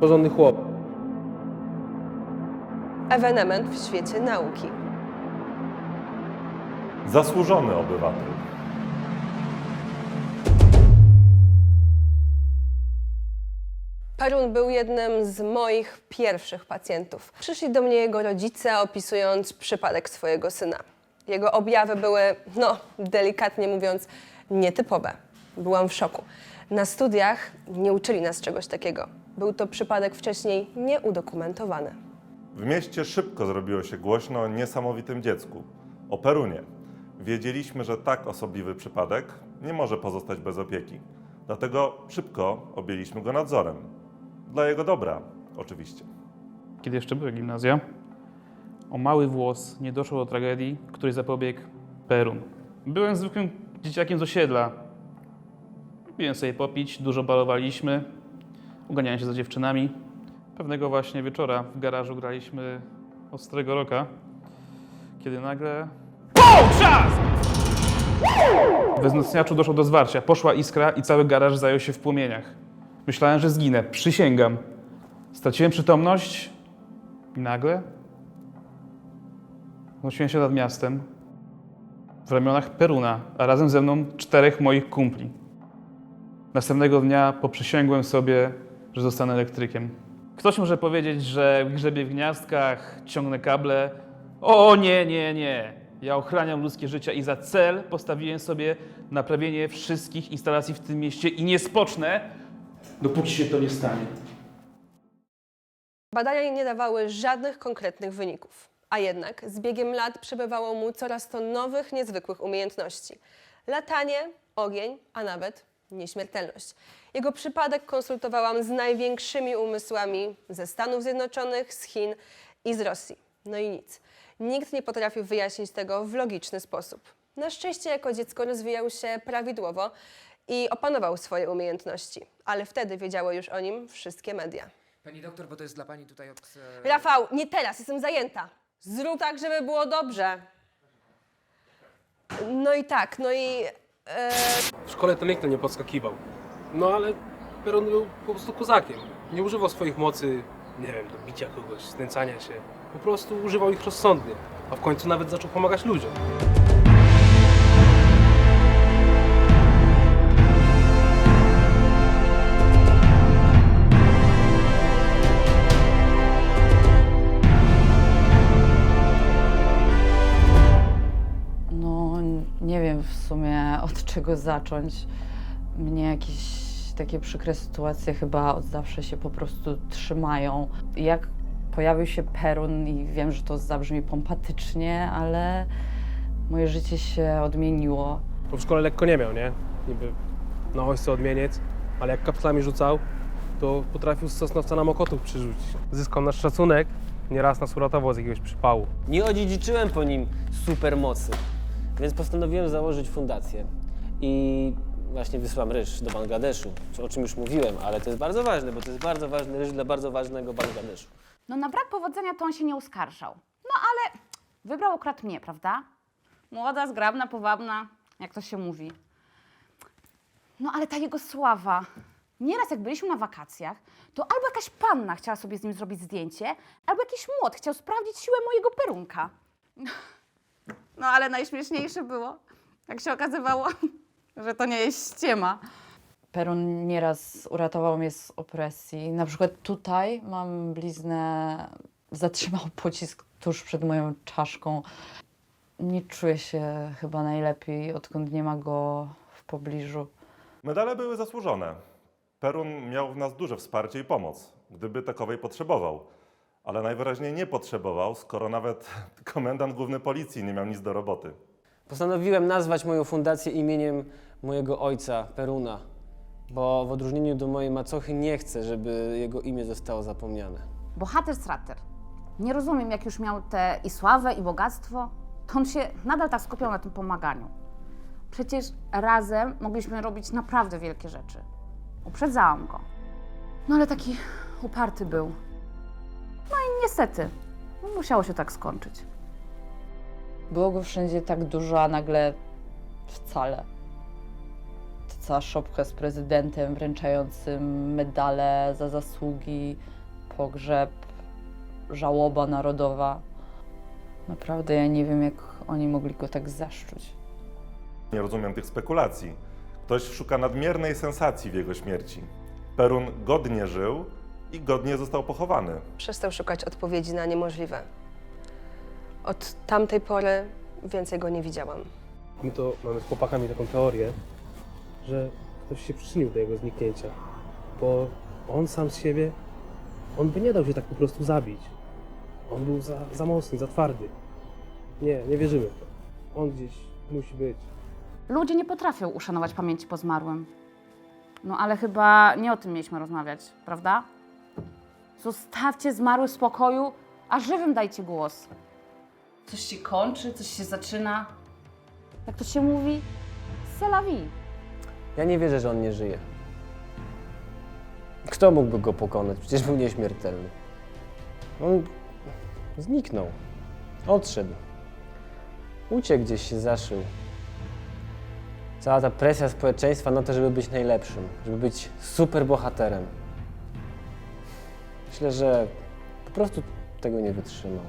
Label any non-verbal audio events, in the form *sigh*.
Porządny chłop. Ewenement w świecie nauki. Zasłużony obywatel. Perun był jednym z moich pierwszych pacjentów. Przyszli do mnie jego rodzice, opisując przypadek swojego syna. Jego objawy były, no, delikatnie mówiąc, nietypowe. Byłam w szoku. Na studiach nie uczyli nas czegoś takiego. Był to przypadek wcześniej nieudokumentowany. W mieście szybko zrobiło się głośno o niesamowitym dziecku, o Perunie. Wiedzieliśmy, że tak osobliwy przypadek nie może pozostać bez opieki. Dlatego szybko objęliśmy go nadzorem. Dla jego dobra, oczywiście. kiedy jeszcze były gimnazja, o mały włos nie doszło do tragedii, której zapobiegł Perun. Byłem zwykłym dzieciakiem z osiedla. Lubiłem sobie popić, dużo balowaliśmy, uganiałem się za dziewczynami. Pewnego właśnie wieczora w garażu graliśmy Ostrego Roka, kiedy nagle... We wzmacniaczu doszło do zwarcia. Poszła iskra i cały garaż zajął się w płomieniach. Myślałem, że zginę. Przysięgam. Straciłem przytomność i nagle unosiłem się nad miastem w ramionach Peruna, a razem ze mną czterech moich kumpli. Następnego dnia poprzysięgłem sobie, że zostanę elektrykiem. Ktoś może powiedzieć, że grzebie w gniazdkach, ciągnę kable. O nie, nie, nie. Ja ochraniam ludzkie życia i za cel postawiłem sobie naprawienie wszystkich instalacji w tym mieście i nie spocznę, dopóki się to nie stanie. Badania nie dawały żadnych konkretnych wyników, a jednak z biegiem lat przybywało mu coraz to nowych, niezwykłych umiejętności. Latanie, ogień, a nawet nieśmiertelność. Jego przypadek konsultowałam z największymi umysłami ze Stanów Zjednoczonych, z Chin i z Rosji. No i nic. Nikt nie potrafił wyjaśnić tego w logiczny sposób. Na szczęście jako dziecko rozwijał się prawidłowo i opanował swoje umiejętności, ale wtedy wiedziały już o nim wszystkie media. Pani doktor, bo to jest dla pani tutaj od... e, Rafał, nie teraz, jestem zajęta. Zrób tak, żeby było dobrze. No i tak, no i e, W szkole to nikt nie podskakiwał. No ale Peron był po prostu kozakiem. Nie używał swoich mocy, nie wiem, do bicia kogoś, znęcania się. Po prostu używał ich rozsądnie. A w końcu nawet zaczął pomagać ludziom. No, nie wiem w sumie od czego zacząć. Mnie jakieś takie przykre sytuacje chyba od zawsze się po prostu trzymają. Jak pojawił się Perun i wiem, że to zabrzmi pompatycznie, ale moje życie się odmieniło. Bo w szkole lekko nie miał, nie? Niby na ojcu odmieniec, ale jak kapslami rzucał, to potrafił z Sosnowca na Mokotów przyrzucić. Zyskał nasz szacunek, nieraz nas uratował z jakiegoś przypału. Nie odziedziczyłem po nim supermocy, więc postanowiłem założyć fundację. I właśnie wysłałem ryż do Bangladeszu, o czym już mówiłem, ale to jest bardzo ważne, bo to jest bardzo ważny ryż dla bardzo ważnego Bangladeszu. No na brak powodzenia to on się nie uskarżał. No ale wybrał akurat mnie, prawda? Młoda, zgrabna, powabna, jak to się mówi. No ale ta jego sława. Nieraz jak byliśmy na wakacjach, to albo jakaś panna chciała sobie z nim zrobić zdjęcie, albo jakiś młot chciał sprawdzić siłę mojego perunka. *laughs* No ale najśmieszniejsze było, jak się okazywało, że to nie jest ściema. Perun nieraz uratował mnie z opresji. Na przykład tutaj mam bliznę, zatrzymał *laughs* pocisk tuż przed moją czaszką. Nie czuję się chyba najlepiej, odkąd nie ma go w pobliżu. Medale były zasłużone. Perun miał w nas duże wsparcie i pomoc, gdyby takowej potrzebował. Ale najwyraźniej nie potrzebował, skoro nawet *laughs* komendant główny policji nie miał nic do roboty. Postanowiłem nazwać moją fundację imieniem mojego ojca, Peruna, bo w odróżnieniu do mojej macochy nie chcę, żeby jego imię zostało zapomniane. Bohater strater. Nie rozumiem, jak już miał tę i sławę, i bogactwo, to on się nadal tak skupiał na tym pomaganiu. Przecież razem mogliśmy robić naprawdę wielkie rzeczy. Uprzedzałam go. No ale taki uparty był. No i niestety, musiało się tak skończyć. Było go wszędzie tak dużo, a nagle wcale. Cała szopka z prezydentem wręczającym medale za zasługi, pogrzeb, żałoba narodowa. Naprawdę ja nie wiem, jak oni mogli go tak zaszczuć. Nie rozumiem tych spekulacji. Ktoś szuka nadmiernej sensacji w jego śmierci. Perun godnie żył i godnie został pochowany. Przestał szukać odpowiedzi na niemożliwe. Od tamtej pory więcej go nie widziałam. My to mamy z chłopakami taką teorię, że ktoś się przyczynił do jego zniknięcia. Bo on sam z siebie, on by nie dał się tak po prostu zabić. On był za, za mocny, za twardy. Nie, nie wierzymy w to. On gdzieś musi być. Ludzie nie potrafią uszanować pamięci po zmarłym. No ale chyba nie o tym mieliśmy rozmawiać, prawda? Zostawcie zmarłych w spokoju, a żywym dajcie głos. Coś się kończy, coś się zaczyna. Jak to się mówi? C'est la vie. Ja nie wierzę, że on nie żyje. Kto mógłby go pokonać? Przecież był nieśmiertelny. On zniknął. Odszedł. Uciekł gdzieś się zaszył. Cała ta presja społeczeństwa na to, żeby być najlepszym, żeby być super bohaterem. Myślę, że po prostu tego nie wytrzymał.